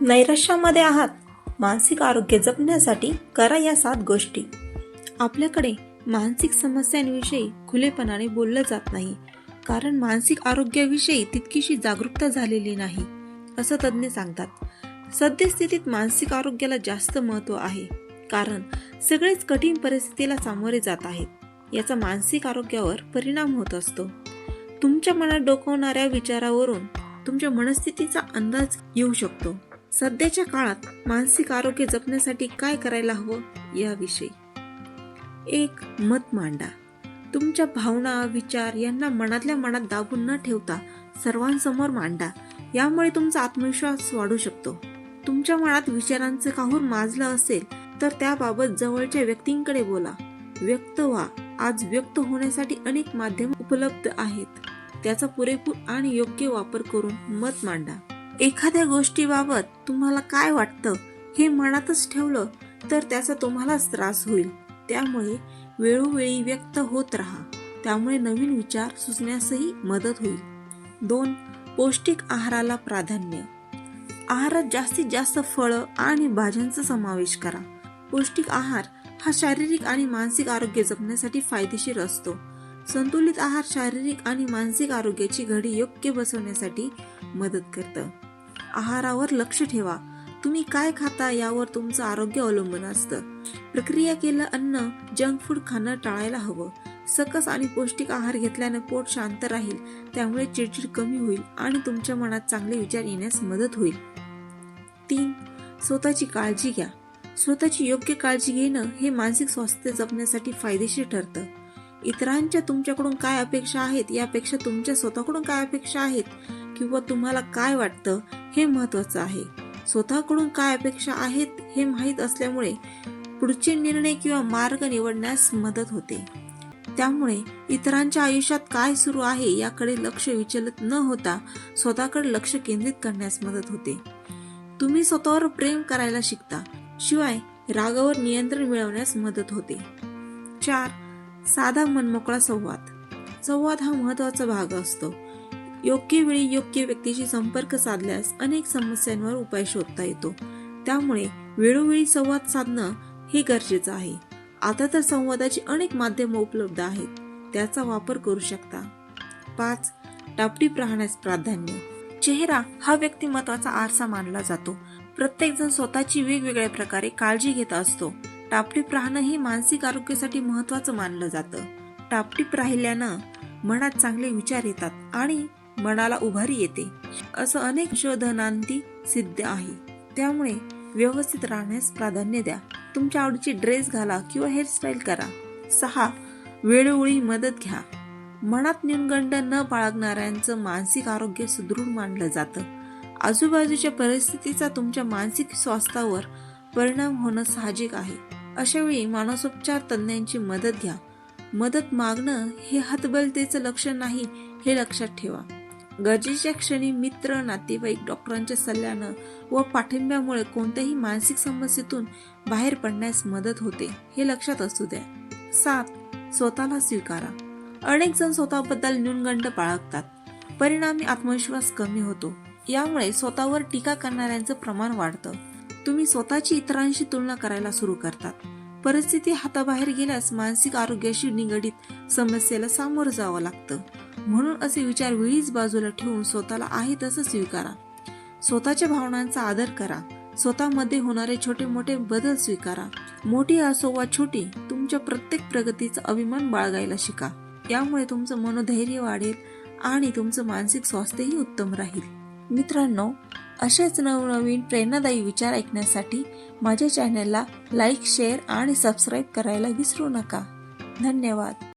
नैराश्यामध्ये आहात. मानसिक आरोग्य जपण्यासाठी करा या सात गोष्टी. आपल्याकडे मानसिक समस्यांविषयी खुलेपणाने बोललं जात नाही. कारण मानसिक आरोग्याविषयी तितकीशी जागरूकता झालेली नाही असं तज्ज्ञ सांगतात. सद्यस्थितीत मानसिक आरोग्याला जास्त महत्त्व आहे. कारण सगळेच कठीण परिस्थितीला सामोरे जात आहेत. याचा मानसिक आरोग्यावर परिणाम होत असतो. तुमच्या मनात डोकवणाऱ्या विचारावरून तुमच्या मनस्थितीचा अंदाज येऊ शकतो. सध्याच्या काळात मानसिक आरोग्य जपण्यासाठी काय करायला हवं याविषयी. एक मत मांडा. तुमच्या भावना विचार यांना मनातल्या मनात दाबून न ठेवता सर्वांसमोर मांडा. यामुळे तुमचा आत्मविश्वास वाढू शकतो. तुमच्या मनात विचारांचं काहूर माजलं असेल तर त्याबाबत जवळच्या व्यक्तींकडे बोला. व्यक्त व्हा. आज व्यक्त होण्यासाठी अनेक माध्यम उपलब्ध आहेत. त्याचा पुरेपूर आणि योग्य वापर करून मत मांडा. एखाद्या गोष्टीबाबत तुम्हाला काय वाटतं हे मनातच ठेवलं तर त्याचा तुम्हालाच त्रास होईल. त्यामुळे वेळोवेळी व्यक्त होत राहा. त्यामुळे नवीन विचार सुचण्यासही मदत होईल. दोन पौष्टिक आहाराला प्राधान्य. आहारात जास्तीत जास्त फळं आणि भाज्यांचा समावेश करा. पौष्टिक आहार हा शारीरिक आणि मानसिक आरोग्य जपण्यासाठी फायदेशीर असतो. संतुलित आहार शारीरिक आणि मानसिक आरोग्याची घडी योग्य बसवण्यासाठी मदत करतं. आहारावर लक्ष ठेवा. तुम्ही काय खाता यावर तुमचं आरोग्य अवलंबून असतं. प्रक्रिया केलं अन्न जंक फूड खाणं टाळायला हवं. सकस आणि पौष्टिक आहार घेतल्याने पोट शांत राहील त्यामुळे चिडचिड कमी होईल आणि तुमच्या मनात चांगले विचार येण्यास मदत होईल. तीन स्वतःची काळजी घ्या. स्वतःची योग्य काळजी घेणं हे मानसिक स्वास्थ्य जपण्यासाठी फायदेशीर ठरतं. इतरांच्या तुमच्याकडून काय अपेक्षा आहेत यापेक्षा तुमच्या स्वतःकडून काय अपेक्षा आहेत? किंवा तुम्हाला काय वाटतं हे महत्वाचं आहे. स्वतःकडून काय अपेक्षा आहेत हे माहीत असल्यामुळे पुढचे निर्णय किंवा मार्ग निवडण्यास मदत होते. त्यामुळे इतरांच्या आयुष्यात काय सुरू आहे याकडे लक्ष विचलित न होता स्वतःकडे लक्ष केंद्रित करण्यास मदत होते. तुम्ही स्वतःवर प्रेम करायला शिकता शिवाय रागावर नियंत्रण मिळवण्यास मदत होते. चार साधा मनमोकळा संवाद. संवाद हा महत्त्वाचा भाग असतो. योग्य वेळी योग्य व्यक्तीशी संपर्क साधल्यास अनेक समस्यांवर उपाय शोधता येतो. त्यामुळे वेळोवेळी संवाद साधणं हे गरजेचं आहे. आता तर संवादाची अनेक माध्यमं उपलब्ध आहेत. त्याचा वापर करू शकता. पाच टापटीप राहण्यास प्राधान्य. चेहरा हा व्यक्तिमत्वाचा आरसा मानला जातो. प्रत्येक जण स्वतःची वेगवेगळ्या प्रकारे काळजी घेत असतो. टापटीप राहणं हे मानसिक आरोग्यासाठी महत्वाचं मानलं जातं. टापटीप राहिल्यानं मनात चांगले विचार येतात आणि मनाला उभारी येते. असं अनेक शोधनांती सिद्ध आहे. त्यामुळे व्यवस्थित राहण्यास प्राधान्य द्या. तुमच्या आवडीची ड्रेस घाला किंवा हेअरस्टाईल करा. सहा वेळोवेळी मदत घ्या. मनात न्यूनगंड न बाळगणाऱ्यांचं मानसिक आरोग्य सुदृढ मानलं जातं. आजूबाजूच्या परिस्थितीचा तुमच्या मानसिक स्वास्थ्यावर परिणाम होणं साहजिक आहे. अशा वेळी मानसोपचार तज्ज्ञांची मदत घ्या. मदत मागणं हे हतबलतेचं लक्षण नाही हे लक्षात ठेवा. गरजेच्या क्षणी मित्र नातेवाईक डॉक्टरांच्या सल्ल्यानं व पाठिंब्यामुळे कोणत्याही मानसिक समस्येतून बाहेर पडण्यास मदत होते हे लक्षात असू द्या. सात स्वतःला स्वीकारा. अनेक जण स्वतःबद्दल न्यूनगंड बाळगतात. परिणामी आत्मविश्वास कमी होतो. यामुळे स्वतःवर टीका करणाऱ्यांचं प्रमाण वाढतं. तुम्ही स्वतःची इतरांशी तुलना करायला सुरू करतात. परिस्थिती हाताबाहेर गेल्यास मानसिक आरोग्याशी निगडीत समस्येला सामोरं जावं लागतं. म्हणून असे विचार वेळीच बाजूला ठेवून स्वतःला आहे तसं स्वीकारा. स्वतःच्या भावनांचा आदर करा. स्वतःमध्ये होणारे छोटे मोठे बदल स्वीकारा. मोठी असो वा छोटी तुमच्या प्रत्येक प्रगतीचा अभिमान बाळगायला शिका. यामुळे तुमचं मनोधैर्य वाढेल आणि तुमचं मानसिक स्वास्थ्यही उत्तम राहील. मित्रांनो असेच नवनवीन प्रेरणादायी विचार ऐकण्यासाठी माझ्या चॅनलला लाईक शेअर आणि सबस्क्राईब करायला विसरू नका. धन्यवाद.